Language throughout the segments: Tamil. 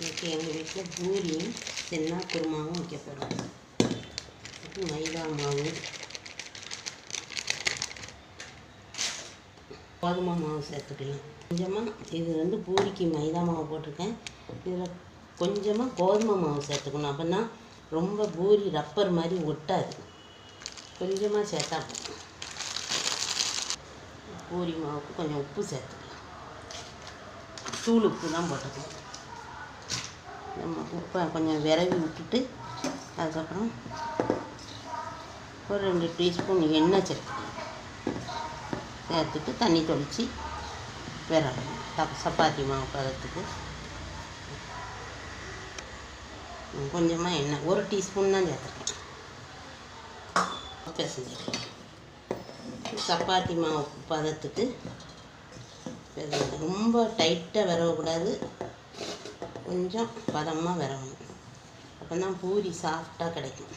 இன்னைக்கு எங்கள் வீட்டில் பூரியும் சென்னா குருமாவும் வைக்க போகிறோம் மைதா மாவு. கோதுமை மாவு சேர்த்துக்கலாம். கொஞ்சமாக இது வந்து பூரிக்கு மைதா மாவு போட்டிருக்கேன். இதில் கொஞ்சமாக கோதுமை மாவு சேர்த்துக்கணும். அப்படின்னா ரொம்ப பூரி ரப்பர் மாதிரி ஒட்டாது. கொஞ்சமாக சேர்த்தா போதும். பூரி மாவுக்கு கொஞ்சம் உப்பு சேர்த்துக்கலாம். தூள் உப்பு தான் போட்டுக்கலாம் நம்ம உப்பை கொஞ்சம் விரவி விட்டுட்டு அதுக்கப்புறம் ஒரு ரெண்டு டீஸ்பூன் எண்ணெய் சேர்த்துக்கலாம். சேர்த்துட்டு தண்ணி தொளித்து விரவணும் சப்பாத்தி மாவு பதத்துக்கு. கொஞ்சமாக எண்ணெய். ஒரு டீஸ்பூன் தான் சேர்த்துருக்கேன். பிசைஞ்சிக்கலாம் சப்பாத்தி மாவு பதத்துக்கு. ரொம்ப டைட்டாக விரவக்கூடாது. கொஞ்சம் பதமாக விரவணும் அப்போ தான் பூரி சாஃப்டாக கிடைக்கும்.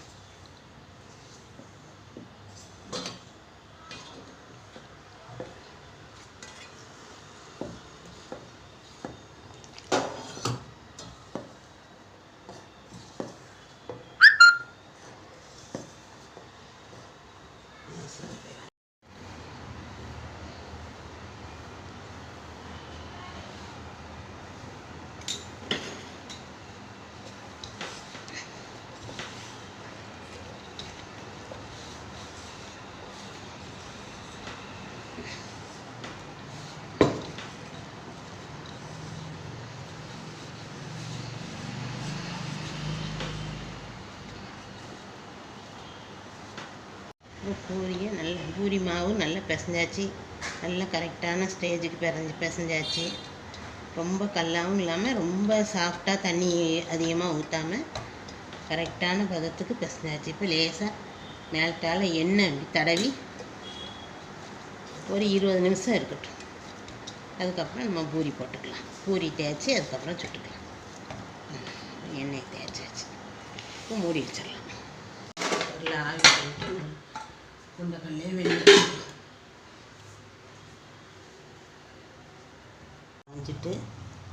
பூரியை நல்ல பூரி மாவு நல்லா பிசைஞ்சாச்சு. நல்லா கரெக்டான ஸ்டேஜுக்கு பிறஞ்சி பிசைஞ்சாச்சு. ரொம்ப கல்லாகவும் இல்லாமல் ரொம்ப சாஃப்டாக தண்ணி அதிகமாக ஊற்றாமல் கரெக்டான பதத்துக்கு பிசைஞ்சாச்சு. இப்போ லேசாக மேல்ட்டால் எண்ணெய் அப்படி தடவி ஒரு இருபது நிமிஷம் இருக்கட்டும். அதுக்கப்புறம் நம்ம பூரி போட்டுக்கலாம். பூரி தேய்ச்சி அதுக்கப்புறம் சுட்டுக்கலாம். எண்ணெய் தேய்ச்சாச்சு. இப்போ மூடி வச்சிடலாம். ஒரு ஆவி போட்டு வெளியே அஞ்சிட்டு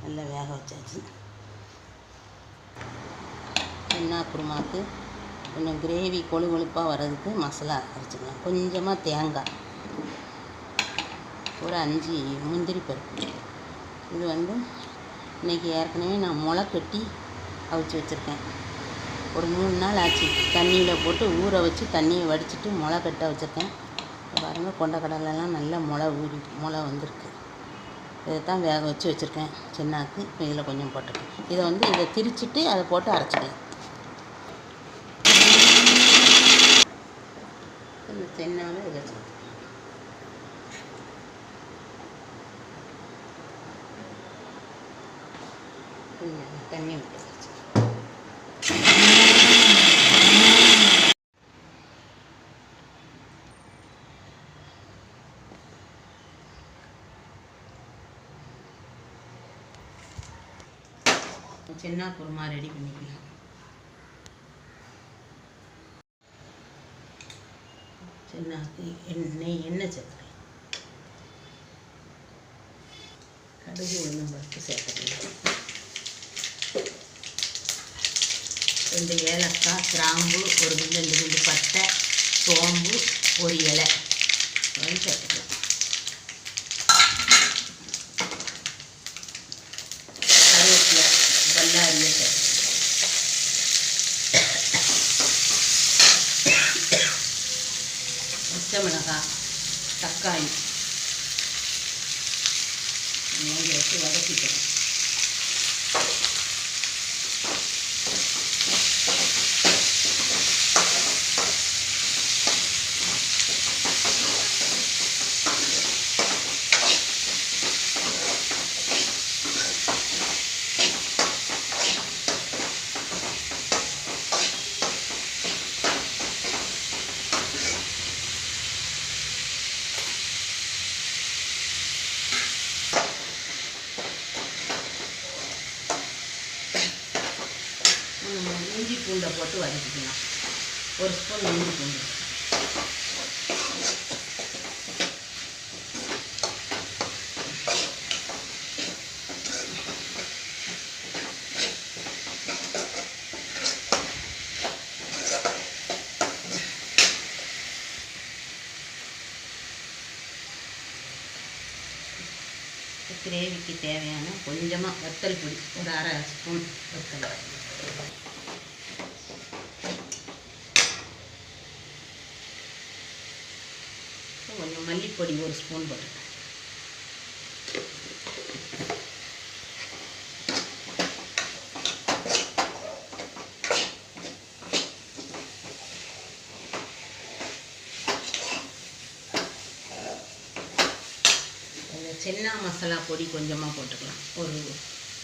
நல்லா வேக வச்சாச்சு. என்ன குருமாக்கு கொஞ்சம் கிரேவி கொழு கொழுப்பாக வர்றதுக்கு மசாலா அரைச்சிக்கலாம். கொஞ்சமாக தேங்காய். ஒரு அஞ்சு முந்திரி பருப்பு. இது வந்து இன்றைக்கி ஏற்கனவே நான் முளை கட்டி அவிச்சு வச்சுருக்கேன். ஒரு மூணு நாள் ஆச்சு. தண்ணியில் போட்டு ஊற வச்சு தண்ணியை வடிச்சிட்டு முளை கட்ட வச்சுருக்கேன். பாருங்கள் கடலெல்லாம் நல்லா முளை ஊறி முளை வந்திருக்கு. இதை தான் வேக வச்சு வச்சுருக்கேன். சின்னாக்கு இப்போ இதில் கொஞ்சம் போட்டுருக்கேன் இதை வந்து இதை திரிச்சிட்டு அதை போட்டு அரைச்சிக்கலாம். இந்த சென்னாவை இதை தண்ணி விட்டு வச்சு சின்ன குருமா ரெடி பண்ணிக்கலாம் சின்ன எண்ணெய் எண்ணெய் சேர்த்துக்கலாம் கடுகு உளுந்தம் பருப்பு சேர்த்துக்கலாம் ரெண்டு ஏலக்காய் கிராம்பு ஒரு ரெண்டு ரெண்டு ரெண்டு பட்டை சோம்பு ね、よく分けていただ。தேவையான கொஞ்சமாக வத்தல் பொடி ஒரு அரை ஸ்பூன் வத்தல். கொஞ்சம் மல்லிப்பொடி ஒரு ஸ்பூன் போட்டுருக்கேன் அதில் சென்னா மசாலா பொடி கொஞ்சமாக போட்டுக்கலாம். ஒரு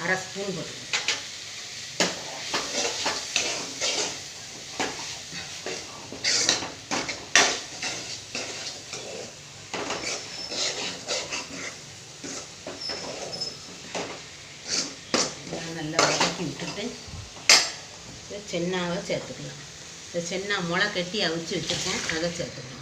அரை ஸ்பூன் போட்டுக்கலாம். நல்லா வதக்கி விட்டுட்டு சென்னாவை சேர்த்துக்கலாம். இந்த சென்னா முளை கட்டி அவிச்சு வச்சுருக்கேன். அதை சேர்த்துக்கலாம்.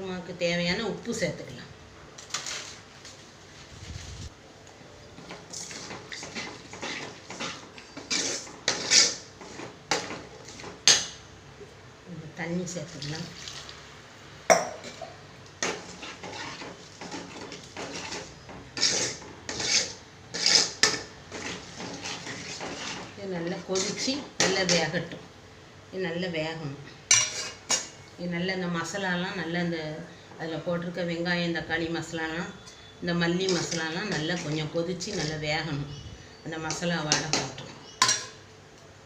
குருமாவுக்கு தேவையான உப்பு சேர்த்துக்கலாம். தண்ணி சேர்த்துக்கலாம். இது நல்லா கொதித்து நல்லா வேகட்டும். இது நல்லா வேகணும். நல்ல இந்த மசாலாலாம் நல்ல இந்த அதில் போட்டிருக்க வெங்காயம் தக்காளி மசாலாலாம் இந்த மல்லி மசாலாலாம் நல்லா கொஞ்சம் கொதித்து நல்லா வேகணும். அந்த மசாலா வாடை போட்டோம்.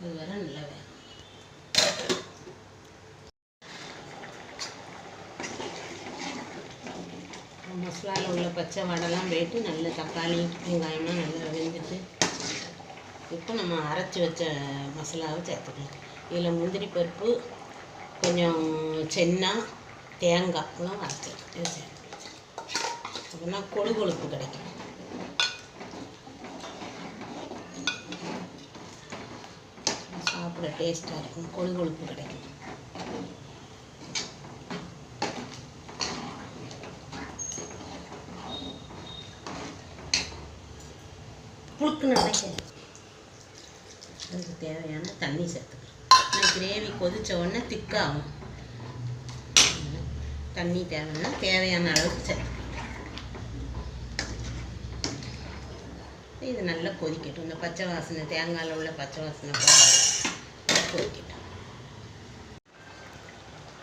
அது வர நல்லா வேகணும். மசாலாவில் உள்ள பச்சை வடைலாம் போயிட்டு நல்ல தக்காளி வெங்காயம்லாம் நல்லா வெந்துட்டு இப்போ நம்ம அரைச்சி வச்ச மசாலாவை சேர்த்துக்கலாம். இதில் முந்திரி பருப்பு கொஞ்சம் சென்னா தேங்காய் வறுத்துருக்கேன் அப்படின்னா கொழு கொழுப்பு கிடைக்கும். சாப்பிட டேஸ்ட்டாக இருக்கும். கொழு கொழுப்பு கிடைக்கும். புழுக்கு நினைக்கிறேன் அதுக்கு தேவையான தண்ணி சேர்த்துக்கிறேன் நான் கிரேவி கொதித்த உடனே திக்காகும் தண்ணி தேவைன்னா தேவையான அளவுக்கு சேர்த்து இது நல்லா கொதிக்கட்டும். இந்த பச்சை வாசனை தேங்காயில் உள்ள பச்சை வாசனை கொதிக்கட்டும்.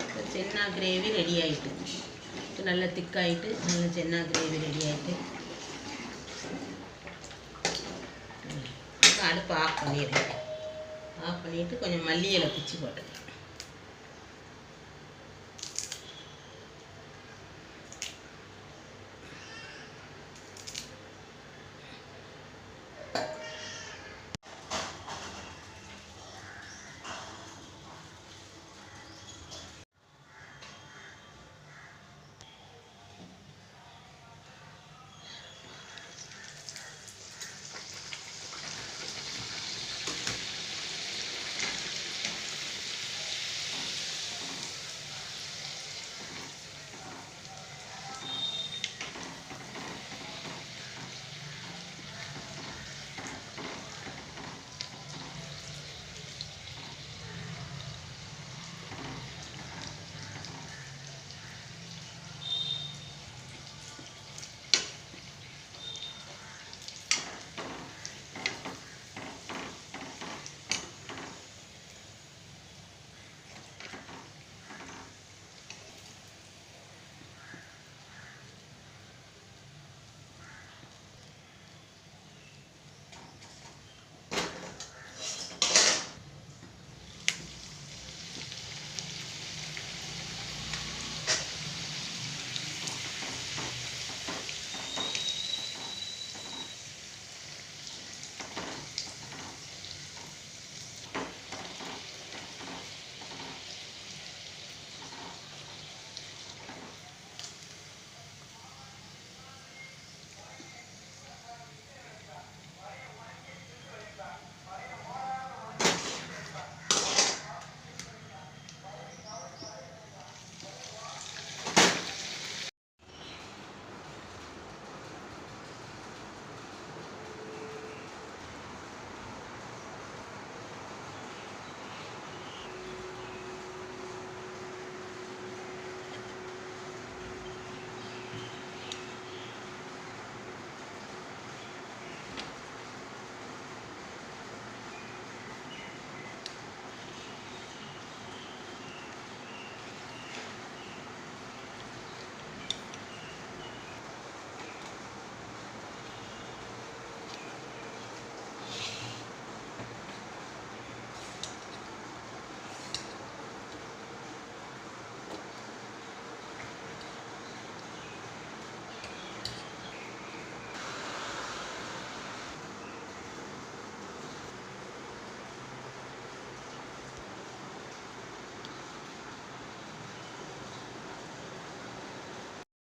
இப்போ சென்னா கிரேவி ரெடி ஆகிட்டு நல்லா திக்காயிட்டு நல்ல சென்னா கிரேவி ரெடி ஆகிட்டு அடுப்பு ஆஃப் பண்ணிடுறேன். ஆஃப் பண்ணிவிட்டு கொஞ்சம் மல்லி இலை பிச்சு போட்டுக்கலாம்.